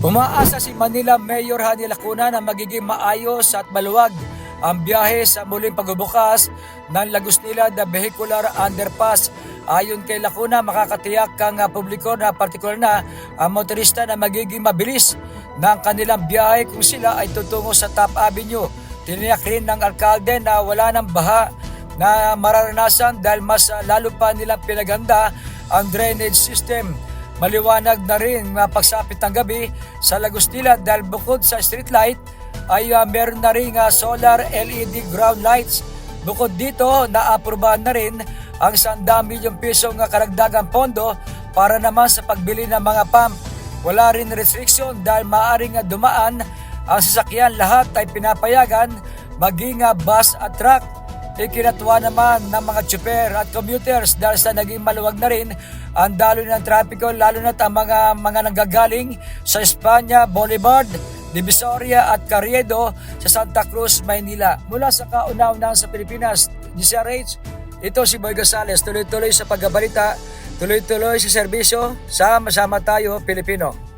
Umaasa si Manila Mayor Hani Lacuna na magiging maayos at maluwag ang biyahe sa muling pagbubukas ng Lagos Nila the Vehicular Underpass. Ayon kay Lacuna, makakatiyak ang ah, publiko na partikular na ang motorista na magiging mabilis ng kanilang biyahe kung sila ay tutungo sa Top Avenue. Tiniyak rin ng alkalde na wala ng baha na mararanasan dahil mas ah, lalo pa nilang pinaganda ang drainage system. Maliwanag na rin ang pagsapit ng gabi sa Lagos Nila dahil bukod sa street light ay uh, meron na rin uh, solar LED ground lights. Bukod dito, naaprubahan na rin ang 100 milyong pisong uh, karagdagang pondo para naman sa pagbili ng mga pump. Wala rin restriction dahil maaring uh, dumaan ang sasakyan lahat ay pinapayagan maging uh, bus at truck. Ikinatuwa naman ng mga tsuper at commuters dahil sa naging maluwag na rin ang dalo ng trapiko lalo na ang mga, mga nanggagaling sa Espanya, Boulevard, Divisoria at Carriedo sa Santa Cruz, Maynila. Mula sa kauna-unahan sa Pilipinas, DCRH, ito si Boy Gonzales, tuloy-tuloy sa pagbabalita, tuloy-tuloy sa serbisyo, sama-sama tayo, Pilipino.